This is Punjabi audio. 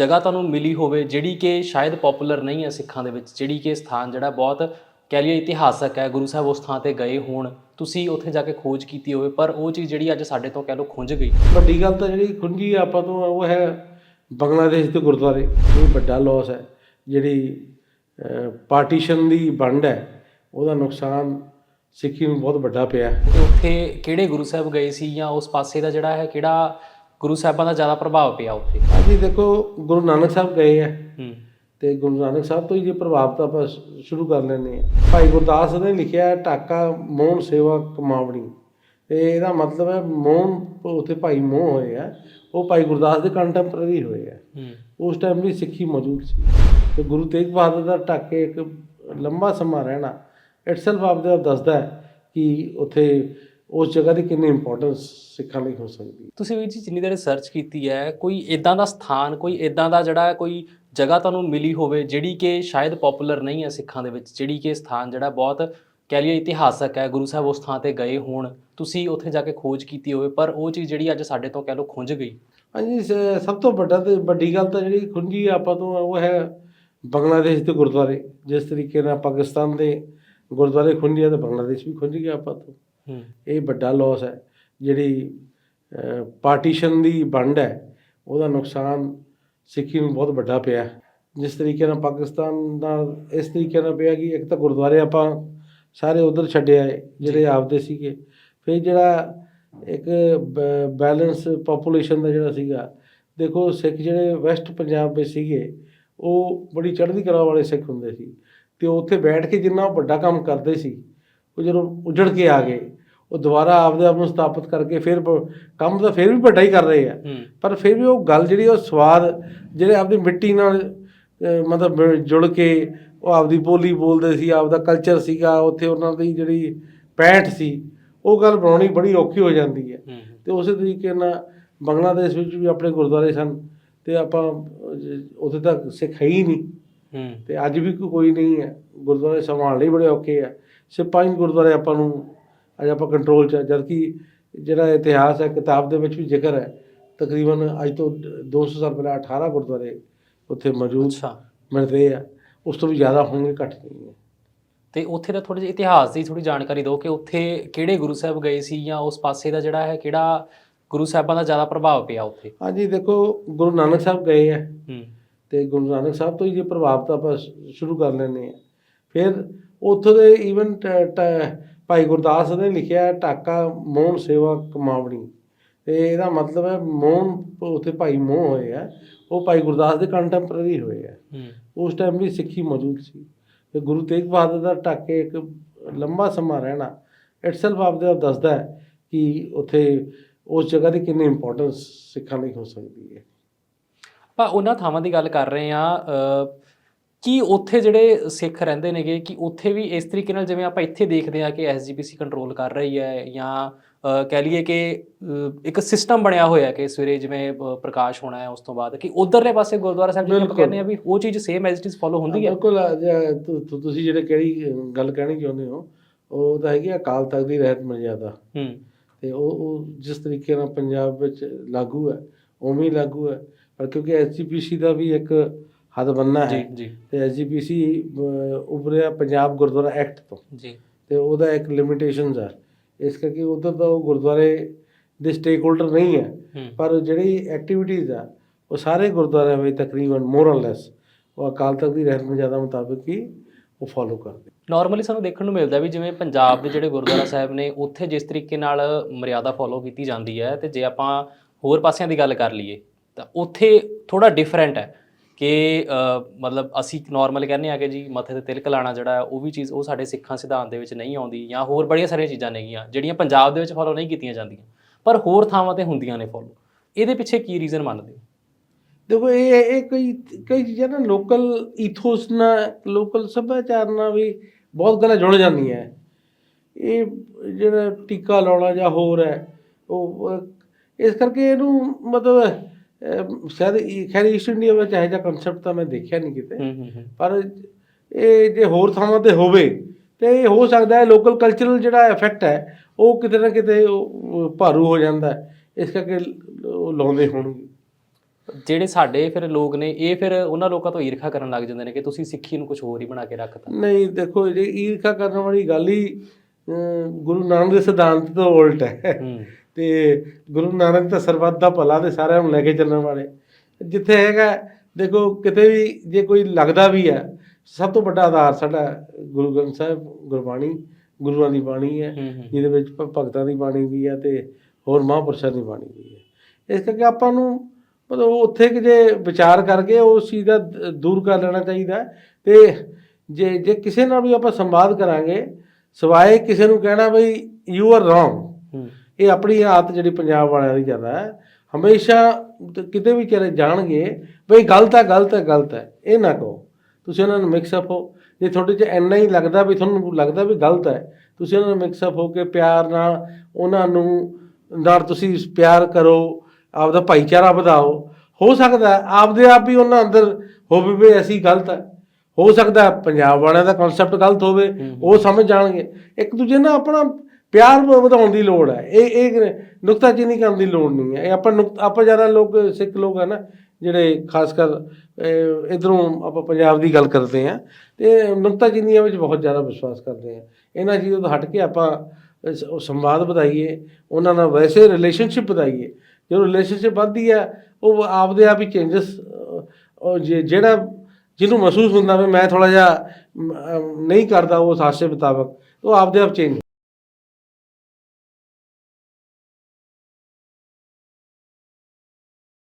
ਜਗ੍ਹਾ ਤੁਹਾਨੂੰ ਮਿਲੀ ਹੋਵੇ ਜਿਹੜੀ ਕਿ ਸ਼ਾਇਦ ਪਪੂਲਰ ਨਹੀਂ ਹੈ ਸਿੱਖਾਂ ਦੇ ਵਿੱਚ ਜਿਹੜੀ ਕਿ ਸਥਾਨ ਜਿਹੜਾ ਬਹੁਤ ਕਹਿ ਲਈਏ ਇਤਿਹਾਸਕ ਹੈ ਗੁਰੂ ਸਾਹਿਬ ਉਸ ਥਾਂ ਤੇ ਗਏ ਹੋਣ ਤੁਸੀਂ ਉੱਥੇ ਜਾ ਕੇ ਖੋਜ ਕੀਤੀ ਹੋਵੇ ਪਰ ਉਹ ਚੀਜ਼ ਜਿਹੜੀ ਅੱਜ ਸਾਡੇ ਤੋਂ ਕਹਿ ਲਓ ਖੁੰਝ ਗਈ। ਵੱਡੀ ਗੱਲ ਤਾਂ ਜਿਹੜੀ ਖੁੰਝੀ ਆਪਾਂ ਤੋਂ ਉਹ ਹੈ ਬੰਗਲਾਦੇਸ਼ ਦੇ ਗੁਰਦੁਆਰੇ ਇਹ ਵੱਡਾ ਲਾਸ ਹੈ। ਜਿਹੜੀ ਪਾਰਟੀਸ਼ਨ ਦੀ ਵੰਡ ਹੈ ਉਹਦਾ ਨੁਕਸਾਨ ਸਿੱਖੀ ਨੂੰ ਬਹੁਤ ਵੱਡਾ ਪਿਆ। ਉੱਥੇ ਕਿਹੜੇ ਗੁਰੂ ਸਾਹਿਬ ਗਏ ਸੀ ਜਾਂ ਉਸ ਪਾਸੇ ਦਾ ਜਿਹੜਾ ਹੈ ਕਿਹੜਾ ਗੁਰੂ ਸਾਹਿਬਾਂ ਦਾ ਜ਼ਿਆਦਾ ਪ੍ਰਭਾਵ ਪਿਆ ਉੱਥੇ। ਅਸੀਂ ਦੇਖੋ ਗੁਰੂ ਨਾਨਕ ਸਾਹਿਬ ਗਏ ਹੂੰ। ਤੇ ਗੁਰੂ ਨਾਨਕ ਸਾਹਿਬ ਤੋਂ ਹੀ ਜੇ ਪ੍ਰਭਾਵ ਤਾਂ ਆਪਾਂ ਸ਼ੁਰੂ ਕਰ ਲੈਂਦੇ ਹਾਂ ਭਾਈ ਗੁਰਦਾਸ ਨੇ ਲਿਖਿਆ ਢਾਕਾ ਮੋਹਨ ਸੇਵਾ ਕਮਾਵਣੀ। ਤੇ ਇਹਦਾ ਮਤਲਬ ਹੈ ਮੋਹਨ ਉੱਥੇ ਭਾਈ ਮੋਹ ਹੋਏ ਆ। ਉਹ ਭਾਈ ਗੁਰਦਾਸ ਦੇ ਕੰਟੈਂਪਰਰੀ ਹੋਏ ਆ। ਉਸ ਟਾਈਮ ਵੀ ਸਿੱਖੀ ਮੌਜੂਦ ਸੀ। ਤੇ ਗੁਰੂ ਤੇਗ ਬਹਾਦਰ ਦਾ ਢਾਕੇ ਇੱਕ ਲੰਬਾ ਸਮਾਂ ਰਹਿਣਾ ਇਟਸੈਲਫ ਆਪ ਦੱਸਦਾ ਹੈ ਕਿ ਉੱਥੇ ਉਸ ਜਗ੍ਹਾ ਦੀ ਕਿੰਨੀ ਇੰਪੋਰਟੈਂਸ ਸਿੱਖਾਂ ਲਈ ਹੋ ਸਕਦੀ ਹੈ। ਤੁਸੀਂ ਵੀ ਜੀ ਜਿੰਨੀ ਦੇਰ ਰਿਸਰਚ ਕੀਤੀ ਹੈ ਕੋਈ ਇਦਾਂ ਦਾ ਸਥਾਨ ਕੋਈ ਇਦਾਂ ਦਾ ਜਿਹੜਾ ਕੋਈ ਜਗ੍ਹਾ ਤੁਹਾਨੂੰ ਮਿਲੀ ਹੋਵੇ ਜਿਹੜੀ ਕਿ ਸ਼ਾਇਦ ਪਪੂਲਰ ਨਹੀਂ ਹੈ ਸਿੱਖਾਂ ਦੇ ਵਿੱਚ ਜਿਹੜੀ ਕਿ ਸਥਾਨ ਜਿਹੜਾ ਬਹੁਤ ਕਹਿ ਲਈਏ ਇਤਿਹਾਸਕ ਹੈ ਗੁਰੂ ਸਾਹਿਬ ਉਸ ਥਾਂ ਤੇ ਗਏ ਹੋਣ ਤੁਸੀਂ ਉੱਥੇ ਜਾ ਕੇ ਖੋਜ ਕੀਤੀ ਹੋਵੇ ਪਰ ਉਹ ਚੀਜ਼ ਜਿਹੜੀ ਅੱਜ ਸਾਡੇ ਤੋਂ ਕਹਿ ਲਓ ਖੁੰਝ ਗਈ। ਹਾਂਜੀ ਸ- ਸਭ ਤੋਂ ਵੱਡਾ ਤੇ ਵੱਡੀ ਗੱਲ ਤਾਂ ਜਿਹੜੀ ਖੁੰਝੀ ਆਪਾਂ ਤੋਂ ਉਹ ਹੈ ਬੰਗਲਾਦੇਸ਼ ਦੇ ਗੁਰਦੁਆਰੇ। ਜਿਸ ਤਰੀਕੇ ਨਾਲ ਪਾਕਿਸਤਾਨ ਦੇ ਗੁਰਦੁਆਰੇ ਖੁੰਝੇ ਆ ਤਾਂ ਬੰਗਲਾਦੇਸ਼ ਵੀ ਖੁੰਝ ਗਿਆ ਆਪਾਂ ਤੋਂ। ਇਹ ਵੱਡਾ ਲਾਸ ਹੈ। ਜਿਹੜੀ ਪਾਰਟੀਸ਼ਨ ਦੀ ਵੰਡ ਹੈ ਉਹਦਾ ਨੁਕਸਾਨ ਸਿੱਖੀ ਨੂੰ ਬਹੁਤ ਵੱਡਾ ਪਿਆ। ਜਿਸ ਤਰੀਕੇ ਨਾਲ ਪਾਕਿਸਤਾਨ ਨਾਲ ਇਸ ਤਰੀਕੇ ਨਾਲ ਪਿਆ ਕਿ ਇੱਕ ਤਾਂ ਗੁਰਦੁਆਰੇ ਆਪਾਂ ਸਾਰੇ ਉਧਰ ਛੱਡਿਆ ਜਿਹੜੇ ਆਪਦੇ ਸੀਗੇ। ਫਿਰ ਜਿਹੜਾ ਇੱਕ ਬੈਲੈਂਸ ਪੋਪੂਲੇਸ਼ਨ ਦਾ ਜਿਹੜਾ ਸੀਗਾ ਦੇਖੋ ਸਿੱਖ ਜਿਹੜੇ ਵੈਸਟ ਪੰਜਾਬ ਵਿੱਚ ਸੀਗੇ ਉਹ ਬੜੀ ਚੜ੍ਹਦੀ ਕਲਾ ਵਾਲੇ ਸਿੱਖ ਹੁੰਦੇ ਸੀ। ਤੇ ਉੱਥੇ ਬੈਠ ਕੇ ਜਿੰਨਾ ਵੱਡਾ ਕੰਮ ਕਰਦੇ ਸੀ ਉਹ ਜਦੋਂ ਉਜੜ ਕੇ ਆ ਗਏ ਉਹ ਦੁਬਾਰਾ ਆਪਦੇ ਆਪ ਨੂੰ ਸਥਾਪਿਤ ਕਰਕੇ ਫਿਰ ਕੰਮ ਤਾਂ ਫਿਰ ਵੀ ਵੱਡਾ ਹੀ ਕਰ ਰਹੇ ਆ। ਪਰ ਫਿਰ ਵੀ ਉਹ ਗੱਲ ਜਿਹੜੀ ਉਹ ਸਵਾਦ ਜਿਹੜੇ ਆਪਦੀ ਮਿੱਟੀ ਨਾਲ ਮਤਲਬ ਜੁੜ ਕੇ ਉਹ ਆਪਦੀ ਬੋਲੀ ਬੋਲਦੇ ਸੀ ਆਪਦਾ ਕਲਚਰ ਸੀਗਾ ਉੱਥੇ ਉਹਨਾਂ ਦੀ ਜਿਹੜੀ ਪੈਂਠ ਸੀ ਉਹ ਗੱਲ ਬਣਾਉਣੀ ਬੜੀ ਔਖੀ ਹੋ ਜਾਂਦੀ ਹੈ। ਤੇ ਉਸੇ ਤਰੀਕੇ ਨਾਲ ਬੰਗਲਾਦੇਸ਼ ਵਿੱਚ ਵੀ ਆਪਣੇ ਗੁਰਦੁਆਰੇ ਸਨ ਤੇ ਆਪਾਂ ਉੱਥੇ ਤਾਂ ਸਿੱਖ ਹੈ ਨਹੀਂ। ਤੇ ਅੱਜ ਵੀ ਕੋਈ ਨਹੀਂ ਹੈ। ਗੁਰਦੁਆਰੇ ਸੰਭਾਲਣੇ ਲਈ ਬੜੇ ਔਖੇ ਆ। ਪੰਜ ਗੁਰਦੁਆਰੇ ਆਪਾਂ ਨੂੰ ਅੱਜ ਆਪਾਂ ਕੰਟਰੋਲ ਚ ਆ, ਜਦਕਿ ਜਿਹੜਾ ਇਤਿਹਾਸ ਹੈ ਕਿਤਾਬ ਦੇ ਵਿੱਚ ਵੀ ਜ਼ਿਕਰ ਹੈ ਤਕਰੀਬਨ ਅੱਜ ਤੋਂ 200 ਸਾਲ ਪਹਿਲਾਂ 18 ਗੁਰਦੁਆਰੇ ਉੱਥੇ ਮੌਜੂਦ ਅੱਛਾ। ਮਿਲਦੇ ਆ। ਉਸ ਤੋਂ ਵੀ ਜ਼ਿਆਦਾ ਹੋਣਗੇ ਘੱਟ ਨਹੀਂ ਹੈ ਤੇ ਉੱਥੇ ਦਾ ਥੋੜੇ ਜਿਹਾ ਇਤਿਹਾਸ ਦੀ ਥੋੜੀ ਜਾਣਕਾਰੀ ਦਿਓ ਕਿ ਉੱਥੇ ਕਿਹੜੇ ਗੁਰੂ ਸਾਹਿਬ ਗਏ ਸੀ ਜਾਂ ਉਸ ਪਾਸੇ ਦਾ ਜਿਹੜਾ ਹੈ ਕਿਹੜਾ ਗੁਰੂ ਸਾਹਿਬਾਂ ਦਾ ਜ਼ਿਆਦਾ ਪ੍ਰਭਾਵ ਪਿਆ ਉੱਥੇ? ਹਾਂਜੀ ਦੇਖੋ ਗੁਰੂ ਨਾਨਕ ਸਾਹਿਬ ਗਏ ਆ। ਤੇ ਗੁਰੂ ਨਾਨਕ ਸਾਹਿਬ ਤੋਂ ਹੀ ਜੇ ਪ੍ਰਭਾਵ ਤਾਂ ਆਪਾਂ ਸ਼ੁਰੂ ਕਰ ਲੈਂਦੇ ਆ। ਫਿਰ ਉੱਥੋਂ ਦੇ ਈਵਨ ਭਾਈ ਗੁਰਦਾਸ ਨੇ ਲਿਖਿਆ ਢਾਕਾ ਮੋਹਨ ਸੇਵਾ ਕਮਾਵਣੀ। ਤੇ ਇਹਦਾ ਮਤਲਬ ਹੈ ਮੋਹਨ ਉੱਥੇ ਭਾਈ ਮੋਹ ਹੋਏ ਆ। ਉਹ ਭਾਈ ਗੁਰਦਾਸ ਦੇ ਕੰਟੈਂਪਰਰੀ ਹੋਏ ਆ। ਉਸ ਟਾਈਮ ਵੀ ਸਿੱਖੀ ਮੌਜੂਦ ਸੀ। ਤੇ ਗੁਰੂ ਤੇਗ ਬਹਾਦਰ ਦਾ ਢਾਕੇ ਇੱਕ ਲੰਬਾ ਸਮਾਂ ਰਹਿਣਾ ਇਟਸੈਲਫ ਆਪਦੇ ਆਪ ਦੱਸਦਾ ਹੈ ਕਿ ਉੱਥੇ ਉਸ ਜਗ੍ਹਾ ਦੀ ਕਿੰਨੀ ਇੰਪੋਰਟੈਂਸ ਸਿੱਖਾਂ ਲਈ ਹੋ ਸਕਦੀ ਹੈ। ਆਪਾਂ ਉਹਨਾਂ ਥਾਵਾਂ ਦੀ ਗੱਲ ਕਰ ਰਹੇ ਆ ਕੀ ਉੱਥੇ ਜਿਹੜੇ ਸਿੱਖ ਰਹਿੰਦੇ ਨੇਗੇ ਕਿ ਉੱਥੇ ਵੀ ਇਸ ਤਰੀਕੇ ਨਾਲ ਜਿਵੇਂ ਆਪਾਂ ਇੱਥੇ ਦੇਖਦੇ ਆ ਕਿ ਐਸਜੀਪੀਸੀ ਕੰਟਰੋਲ ਕਰ ਰਹੀ ਹੈ ਜਾਂ ਕਹਿ ਲਈਏ ਕਿ ਇੱਕ ਸਿਸਟਮ ਬਣਿਆ ਹੋਇਆ ਹੈ ਕਿ ਸਵੇਰੇ ਜਿਵੇਂ ਪ੍ਰਕਾਸ਼ ਹੋਣਾ ਹੈ ਉਸ ਤੋਂ ਬਾਅਦ ਕਿ ਉਧਰਲੇ ਪਾਸੇ ਗੁਰਦੁਆਰਾ ਸਾਹਿਬ ਜਿਵੇਂ। ਕਹਿੰਦੇ ਆ ਵੀ ਉਹ ਚੀਜ਼ same as it is follow ਹੁੰਦੀ ਹੈ। ਬਿਲਕੁਲ ਤੁਸੀਂ ਜਿਹੜੇ ਕਿਹੜੀ ਗੱਲ ਕਹਿਣੀ ਚਾਹੁੰਦੇ ਹੋ ਉਹ ਤਾਂ ਹੈਗੀ ਆ ਅਕਾਲ ਤਖਤ ਦੀ ਰਹਿਤ ਮਰਜ਼ਾਦਾ ਹੂੰ। ਤੇ ਉਹ ਉਹ ਜਿਸ ਤਰੀਕੇ ਨਾਲ ਪੰਜਾਬ ਵਿੱਚ ਲਾਗੂ ਹੈ ਉਵੇਂ ਹੀ ਲਾਗੂ ਹੈ। ਪਰ ਕਿਉਂਕਿ ਐਸਜੀਪੀਸੀ ਦਾ ਵੀ ਇੱਕ ਹੱਦ ਬੰਨਾ ਹੈ। ਜੀ। ਤੇ ਐਸਜੀਪੀਸੀ ਉਭਰਿਆ ਪੰਜਾਬ ਗੁਰਦੁਆਰਾ ਐਕਟ ਤੋਂ। ਜੀ। ਤੇ ਉਹਦਾ ਇੱਕ ਲਿਮਿਟੇਸ਼ਨਸ ਹੈ ਇਸ ਕਰਕੇ ਉਧਰ ਤਾਂ ਉਹ ਗੁਰਦੁਆਰੇ ਦੇ ਸਟੇਕ ਹੋਲਡਰ ਨਹੀਂ ਹੈ। ਪਰ ਜਿਹੜੀ ਐਕਟੀਵਿਟੀਜ਼ ਆ ਉਹ ਸਾਰੇ ਗੁਰਦੁਆਰਿਆਂ ਵਿੱਚ ਤਕਰੀਬਨ ਮੋਰ ਔਰ ਲੈਸ ਉਹ ਅਕਾਲ ਤਖਤ ਦੀ ਰਹਿਤ ਮਰਜ਼ਾਦਾ ਮੁਤਾਬਕ ਹੀ ਉਹ ਫੋਲੋ ਕਰਦੇ ਨਾਰਮਲੀ ਸਾਨੂੰ ਦੇਖਣ ਨੂੰ ਮਿਲਦਾ ਵੀ ਜਿਵੇਂ ਪੰਜਾਬ ਦੇ ਜਿਹੜੇ ਗੁਰਦੁਆਰਾ ਸਾਹਿਬ ਨੇ ਉੱਥੇ ਜਿਸ ਤਰੀਕੇ ਨਾਲ ਮਰਿਆਦਾ ਫੋਲੋ ਕੀਤੀ ਜਾਂਦੀ ਹੈ ਤੇ ਜੇ ਆਪਾਂ ਹੋਰ ਪਾਸਿਆਂ ਦੀ ਗੱਲ ਕਰ ਲਈਏ ਤਾਂ ਉੱਥੇ ਥੋੜਾ ਡਿਫਰੈਂਟ ਹੈ। ਕਿ ਮਤਲਬ ਅਸੀਂ ਨਾਰਮਲ ਕਹਿੰਦੇ ਆ ਕਿ ਜੀ ਮੱਥੇ ਤੇ ਤਿਲਕ ਲਾਣਾ ਜਿਹੜਾ ਉਹ ਵੀ ਚੀਜ਼ ਉਹ ਸਾਡੇ ਸਿੱਖਾਂ ਸਿਧਾਂਤ ਦੇ ਵਿੱਚ ਨਹੀਂ ਆਉਂਦੀ ਜਾਂ ਹੋਰ ਬੜੀਆਂ ਸਾਰੀਆਂ ਚੀਜ਼ਾਂ ਨੇਗੀਆਂ, ਜਿਹੜੀਆਂ ਪੰਜਾਬ ਦੇ ਵਿੱਚ ਫੋਲੋ ਨਹੀਂ ਕੀਤੀਆਂ ਜਾਂਦੀਆਂ, ਪਰ ਹੋਰ ਥਾਵਾਂ ਤੇ ਹੁੰਦੀਆਂ ਨੇ ਫੋਲੋ ਇਹਦੇ ਪਿੱਛੇ ਕੀ ਰੀਜ਼ਨ ਮੰਨਦੇ ਹੋ? ਦੇਖੋ, ਇਹ ਇਹ ਕਈ ਕਈ ਚੀਜ਼ਾਂ ਨਾ ਲੋਕਲ ਈਥੋਸ ਨਾਲ ਲੋਕਲ ਸੱਭਿਆਚਾਰ ਨਾਲ ਵੀ ਬਹੁਤ ਗੱਲਾਂ ਜੁੜ ਜਾਂਦੀਆਂ ਇਹ ਜਿਹੜਾ ਟੀਕਾ ਲਾਉਣਾ ਜਾਂ ਹੋਰ ਹੈ, ਉਹ, ਇਸ ਕਰਕੇ ਇਹਨੂੰ ਮਤਲਬ ਸ਼ਾਇਦ ਇਹ- ਖੈਰ ਈਸਟ ਇੰਡੀਆ ਵਿੱਚ ਇਹੋ ਜਿਹਾ ਕਨਸੈਪਟ ਤਾਂ ਮੈਂ ਦੇਖਿਆ ਨਹੀਂ ਕਿਤੇ। ਪਰ ਇਹ ਜੇ ਹੋਰ ਥਾਵਾਂ ਤੇ ਹੋਵੇ ਤੇ ਇਹ ਹੋ ਸਕਦਾ ਹੈ ਲੋਕਲ ਕਲਚਰਲ ਜਿਹੜਾ ਇਫੈਕਟ ਹੈ ਉਹ ਕਿਤੇ ਨਾ ਕਿਤੇ ਭਾਰੂ ਹੋ ਜਾਂਦਾ ਇਸ ਕਰਕੇ ਉਹ ਲਾਉਂਦੇ ਹੋਣਗੇ। ਜਿਹੜੇ ਸਾਡੇ ਫਿਰ ਲੋਕ ਨੇ ਇਹ ਫਿਰ ਉਹਨਾਂ ਲੋਕਾਂ ਤੋਂ ਈਰਖਾ ਕਰਨ ਲੱਗ ਜਾਂਦੇ ਨੇ ਕਿ ਤੁਸੀਂ ਸਿੱਖੀ ਨੂੰ ਕੁਝ ਹੋਰ ਹੀ ਬਣਾ ਕੇ ਰੱਖਤਾ। ਨਹੀਂ ਦੇਖੋ ਜੇ ਈਰਖਾ ਕਰਨ ਵਾਲੀ ਗੱਲ ਹੀ ਗੁਰੂ ਨਾਨਕ ਦੇ ਸਿਧਾਂਤ ਤੋਂ ਉਲਟ ਹੂੰ। ਤੇ ਗੁਰੂ ਨਾਨਕ ਤਾਂ ਸਰਬੱਤ ਦਾ ਭਲਾ ਤੇ ਸਾਰਿਆਂ ਨੂੰ ਲੈ ਕੇ ਚੱਲਣ ਵਾਲੇ। ਜਿੱਥੇ ਹੈਗਾ ਦੇਖੋ ਕਿਤੇ ਵੀ ਜੇ ਕੋਈ ਲੱਗਦਾ ਵੀ ਹੈ ਸਭ ਤੋਂ ਵੱਡਾ ਆਧਾਰ ਸਾਡਾ ਗੁਰੂ ਗ੍ਰੰਥ ਸਾਹਿਬ ਗੁਰਬਾਣੀ ਗੁਰੂਆਂ ਦੀ ਬਾਣੀ ਹੈ ਜਿਹਦੇ ਵਿੱਚ ਭਗਤਾਂ ਦੀ ਬਾਣੀ ਵੀ ਹੈ ਤੇ ਹੋਰ ਮਹਾਂਪੁਰਸ਼ਾਂ ਦੀ ਬਾਣੀ ਵੀ ਹੈ। ਇਸ ਕਰਕੇ ਆਪਾਂ ਨੂੰ ਮਤਲਬ ਉੱਥੇ ਕਿ ਜੇ ਵਿਚਾਰ ਕਰਕੇ ਉਸ ਚੀਜ਼ ਦਾ ਦੂਰ ਕਰ ਲੈਣਾ ਚਾਹੀਦਾ ਤੇ ਜੇ ਜੇ ਕਿਸੇ ਨਾਲ ਵੀ ਆਪਾਂ ਸੰਵਾਦ ਕਰਾਂਗੇ ਸਿਵਾਏ ਕਿਸੇ ਨੂੰ ਕਹਿਣਾ ਬਈ ਯੂ ਆਰ ਰੋਂਗ ਇਹ ਆਪਣੀ ਆਦਤ ਜਿਹੜੀ ਪੰਜਾਬ ਵਾਲਿਆਂ ਦੀ ਜ਼ਿਆਦਾ ਹੈ ਹਮੇਸ਼ਾ ਕਿਤੇ ਵੀ ਚਲੇ ਜਾਣਗੇ ਬਈ ਗਲਤ ਹੈ ਗਲਤ ਹੈ ਗਲਤ ਹੈ ਇਹ ਨਾ ਕਹੋ। ਤੁਸੀਂ ਉਹਨਾਂ ਨੂੰ ਮਿਕਸ ਅਪ ਹੋ। ਜੇ ਤੁਹਾਡੇ 'ਚ ਇੰਨਾ ਹੀ ਲੱਗਦਾ ਵੀ ਤੁਹਾਨੂੰ ਲੱਗਦਾ ਵੀ ਗਲਤ ਹੈ ਤੁਸੀਂ ਉਹਨਾਂ ਨੂੰ ਮਿਕਸ ਅਪ ਹੋ ਕੇ ਪਿਆਰ ਨਾਲ ਉਹਨਾਂ ਨੂੰ ਨਾਲ ਤੁਸੀਂ ਪਿਆਰ ਕਰੋ ਆਪਦਾ ਭਾਈਚਾਰਾ ਵਧਾਓ। ਹੋ ਸਕਦਾ ਆਪਦੇ ਆਪ ਹੀ ਉਹਨਾਂ ਅੰਦਰ ਹੋਵੇ ਵੀ ਅਸੀਂ ਗਲਤ ਹੈ। ਹੋ ਸਕਦਾ ਪੰਜਾਬ ਵਾਲਿਆਂ ਦਾ ਕਨਸੈਪਟ ਗਲਤ ਹੋਵੇ ਉਹ ਸਮਝ ਜਾਣਗੇ। ਇੱਕ ਦੂਜੇ ਨਾਲ ਆਪਣਾ ਪਿਆਰ ਵ- ਵਧਾਉਣ ਦੀ ਲੋੜ ਹੈ। ਇਹ ਇਹ ਨੁਕਤਾਚੀਨੀ ਕਰਨ ਦੀ ਲੋੜ ਨਹੀਂ ਹੈ। ਇਹ ਆਪਾਂ ਨੁਕਤ ਆਪਾਂ ਜ਼ਿਆਦਾ ਲੋਕ, ਸਿੱਖ ਲੋਕ ਹੈ ਨਾ, ਜਿਹੜੇ ਖਾਸ ਕਰ ਇਧਰੋਂ ਆਪਾਂ ਪੰਜਾਬ ਦੀ ਗੱਲ ਕਰਦੇ ਆ ਤੇ ਨੁਕਤਾਚੀਨੀਆਂ ਵਿੱਚ ਬਹੁਤ ਜ਼ਿਆਦਾ ਵਿਸ਼ਵਾਸ ਕਰਦੇ ਆ ਇਹਨਾਂ ਚੀਜ਼ਾਂ ਤੋਂ ਹਟ ਕੇ ਆਪਾਂ ਸੰਵਾਦ ਵਧਾਈਏ, ਉਹਨਾਂ ਨਾਲ ਵੈਸੇ ਰਿਲੇਸ਼ਨਸ਼ਿਪ ਵਧਾਈਏ। ਜਦੋਂ ਰਿਲੇਸ਼ਨਸ਼ਿਪ ਵੱਧਦੀ ਆ, ਉਹ ਆਪਦੇ ਆਪ ਹੀ ਚੇਂਜਸ ਜਿਹੜਾ ਜਿਹਨੂੰ ਮਹਿਸੂਸ ਹੁੰਦਾ ਵੀ ਮੈਂ ਥੋੜਾ ਜਿਹਾ ਨਹੀਂ ਕਰਦਾ ਉਸ ਆਸ਼ੇ ਮੁਤਾਬਕ, ਉਹ ਆਪਦੇ ਆਪ ਚੇਂਜ